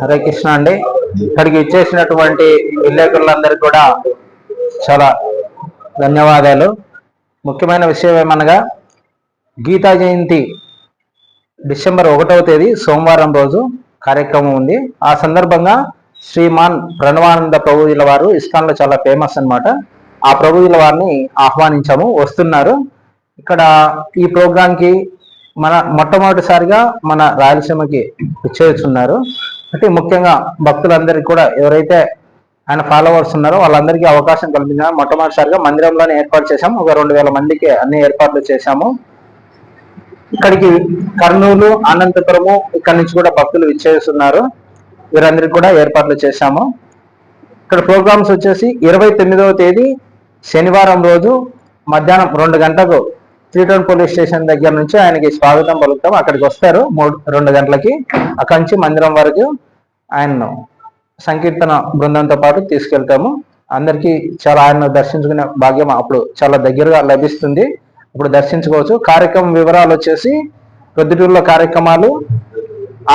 హరే కృష్ణ అండి. ఇక్కడికి ఇచ్చేసినటువంటి విలేకరులందరికీ కూడా చాలా ధన్యవాదాలు. ముఖ్యమైన విషయం ఏమనగా గీతా జయంతి డిసెంబర్ ఒకటవ తేదీ సోమవారం రోజు కార్యక్రమం ఉంది. ఆ సందర్భంగా శ్రీమాన్ ప్రణవానంద ప్రభుజుల వారు ఇస్కాన్లో చాలా ఫేమస్ అనమాట ఆ ప్రభుజుల వారిని ఆహ్వానించాము వస్తున్నారు. ఇక్కడ ఈ ప్రోగ్రాంకి మన మొట్టమొదటిసారిగా మన రాయలసీమకి వచ్చేస్తున్నారు అంటే ముఖ్యంగా భక్తులందరికీ కూడా ఎవరైతే ఆయన ఫాలోవర్స్ ఉన్నారో వాళ్ళందరికీ అవకాశం కల్పించాము మొట్టమొదటిసారిగా మందిరంలోనే ఏర్పాటు చేశాము. ఒక రెండు వేల మందికి అన్ని ఏర్పాట్లు చేశాము. ఇక్కడికి కర్నూలు అనంతపురము ఇక్కడ నుంచి కూడా భక్తులు విచ్చేస్తున్నారు. వీరందరికీ కూడా ఏర్పాట్లు చేశాము. ఇక్కడ ప్రోగ్రామ్స్ వచ్చేసి ఇరవై తొమ్మిదవ తేదీ శనివారం రోజు మధ్యాహ్నం రెండు గంటలకు త్రీటౌన్ పోలీస్ స్టేషన్ దగ్గర నుంచి ఆయనకి స్వాగతం పలుకుతాం అక్కడికి వస్తారు మూడు రెండు గంటలకి. అక్కడి నుంచి మందిరం వరకు ఆయన్ను సంకీర్తన బృందంతో పాటు తీసుకెళ్తాము. అందరికీ చాలా ఆయన్ను దర్శించుకునే భాగ్యం అప్పుడు చాలా దగ్గరగా లభిస్తుంది. ఇప్పుడు దర్శించుకోవచ్చు. కార్యక్రమం వివరాలు వచ్చేసి ప్రొద్దుటూరులో కార్యక్రమాలు.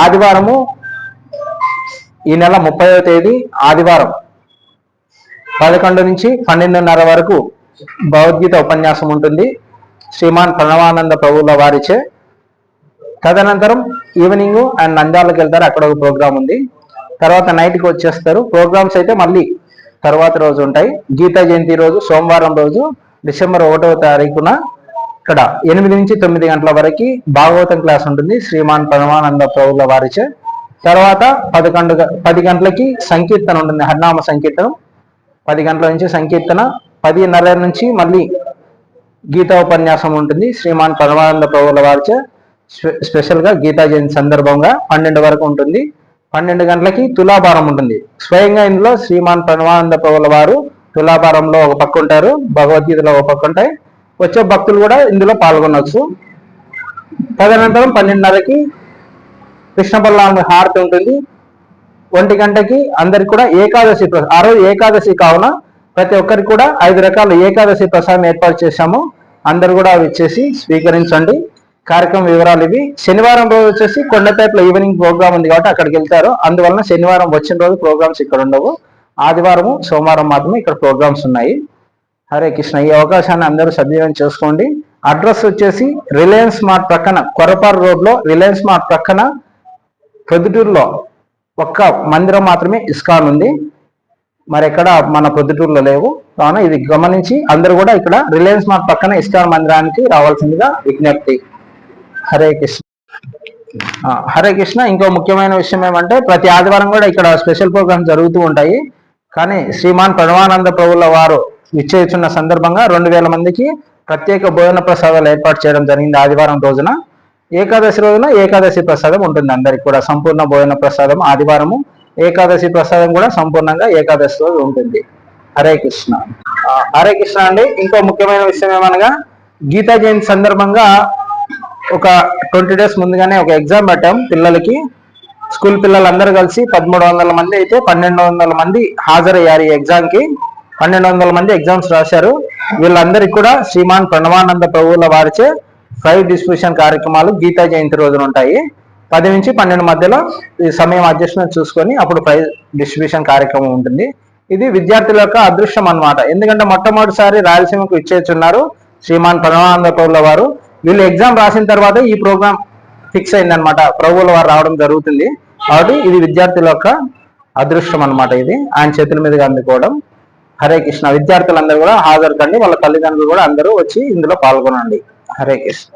ఆదివారము ఈ నెల ముప్పైవ తేదీ ఆదివారం పదకొండు నుంచి పన్నెండున్నర వరకు భగవద్గీత ఉపన్యాసం ఉంటుంది. శ్రీమాన్ ప్రణవానంద ప్రభువుల వారిచే. తదనంతరం ఈవినింగ్ అండ్ నంద్యాలకు వెళ్తారు. అక్కడ ఒక ప్రోగ్రామ్ ఉంది. తర్వాత నైట్కి వచ్చేస్తారు. ప్రోగ్రామ్స్ అయితే మళ్ళీ తర్వాత రోజు ఉంటాయి. గీతా జయంతి రోజు సోమవారం రోజు డిసెంబర్ ఒకటవ తారీఖున ఇక్కడ ఎనిమిది నుంచి తొమ్మిది గంటల వరకు భాగవతం క్లాస్ ఉంటుంది. శ్రీమాన్ పరమానంద ప్రభుల వారిచే. తర్వాత పదకొండు పది గంటలకి సంకీర్తన ఉంటుంది. హరినామ సంకీర్తనం. పది గంటల నుంచి సంకీర్తన. పదిన్నర నుంచి మళ్ళీ గీతా ఉపన్యాసం ఉంటుంది. శ్రీమాన్ పరమానంద ప్రభుల వారిచే. స్పె- గీతా జయంతి సందర్భంగా పన్నెండు వరకు ఉంటుంది. పన్నెండు గంటలకి తులాభారం ఉంటుంది. స్వయంగా ఇందులో శ్రీమాన్ ప్రణవానంద ప్రభుల వారు తులాభారంలో ఒక పక్క ఉంటారు భగవద్గీతలో ఒక పక్క ఉంటాయి. వచ్చే భక్తులు కూడా ఇందులో పాల్గొనవచ్చు తదనంతరం పన్నెండున్నరకి కృష్ణ బలరామ హారతి ఉంటుంది. ఒంటి గంటకి అందరికి కూడా ఏకాదశి ఆ రోజు ఏకాదశి కావున ప్రతి ఒక్కరికి కూడా ఐదు రకాల ఏకాదశి ప్రసాదం ఏర్పాటు చేశాము. అందరు కూడా అవి ఇచ్చేసి స్వీకరించండి. కార్యక్రమం వివరాలు ఇవి. శనివారం రోజు వచ్చేసి కొండపేటలో ఈవినింగ్ ప్రోగ్రామ్ ఉంది కాబట్టి అక్కడికి వెళ్తారు. అందువలన శనివారం వచ్చిన రోజు ప్రోగ్రామ్స్ ఇక్కడ ఉండవు. ఆదివారం సోమవారం మాత్రమే ఇక్కడ ప్రోగ్రామ్స్ ఉన్నాయి. హరే కృష్ణ. ఈ అవకాశాన్ని అందరూ సద్వినియోగం చేసుకోండి. అడ్రస్ వచ్చేసి రిలయన్స్ మార్ట్ ప్రక్కన కొరపారు రోడ్లో రిలయన్స్ మార్ట్ ప్రక్కన ప్రొద్దుటూరులో ఒక్క మందిరం మాత్రమే ఇస్కాన్ ఉంది. మరి ఎక్కడ మన ప్రొద్దుటూరులో లేవు. కావున ఇది గమనించి అందరూ కూడా ఇక్కడ రిలయన్స్ మార్ట్ పక్కన ఇస్కాన్ మందిరానికి రావాల్సిందిగా విజ్ఞప్తి. హరే కృష్ణ. హరే కృష్ణ ఇంకో ముఖ్యమైన విషయం ఏమంటే ప్రతి ఆదివారం కూడా ఇక్కడ స్పెషల్ ప్రోగ్రామ్స్ జరుగుతూ ఉంటాయి. కానీ శ్రీమాన్ ప్రణవానంద ప్రభుల వారు విచ్చేస్తున్న సందర్భంగా రెండు వేల మందికి ప్రత్యేక భోజన ప్రసాదాలు ఏర్పాటు చేయడం జరిగింది ఆదివారం రోజున. ఏకాదశి రోజున ఏకాదశి ప్రసాదం ఉంటుంది అందరికి కూడా. సంపూర్ణ భోజన ప్రసాదం ఆదివారము. ఏకాదశి ప్రసాదం కూడా సంపూర్ణంగా ఏకాదశి రోజు ఉంటుంది. హరే కృష్ణ. హరే కృష్ణ అండి. ఇంకో ముఖ్యమైన విషయం ఏమనగా గీతా జయంతి సందర్భంగా ఒక ట్వంటీ డేస్ ముందుగానే ఒక ఎగ్జామ్ పెట్టాం పిల్లలకి. స్కూల్ పిల్లలందరూ కలిసి పదమూడు వందల మంది అయితే పన్నెండు వందల మంది హాజరయ్యారు ఈ ఎగ్జామ్కి. పన్నెండు వందల మంది ఎగ్జామ్స్ రాశారు. వీళ్ళందరికీ కూడా శ్రీమాన్ ప్రణవానంద ప్రభువుల వారిచే ఫైవ్ డిస్ట్రిబ్యూషన్ కార్యక్రమాలు గీతా జయంతి రోజున ఉంటాయి. పది నుంచి పన్నెండు మధ్యలో ఈ సమయం అడ్జస్ట్మెంట్ చూసుకొని అప్పుడు ప్రైజ్ డిస్ట్రిబ్యూషన్ కార్యక్రమం ఉంటుంది. ఇది విద్యార్థుల యొక్క అదృష్టం అన్నమాట. ఎందుకంటే మొట్టమొదటిసారి రాయలసీమకు ఇచ్చేస్తున్నారు శ్రీమాన్ ప్రణవానంద ప్రభుల వారు. వీళ్ళు ఎగ్జామ్ రాసిన తర్వాత ఈ ప్రోగ్రామ్ ఫిక్స్ అయిందనమాట ప్రభువుల వారు రావడం జరుగుతుంది. కాబట్టి ఇది విద్యార్థుల యొక్క అదృష్టం అనమాట ఇది. ఆయన చేతుల మీదుగా అందుకోవడం. హరే కృష్ణ. విద్యార్థులందరూ కూడా హాజరు కండి వాళ్ళ తల్లిదండ్రులు కూడా అందరూ వచ్చి ఇందులో పాల్గొనండి. హరే కృష్ణ.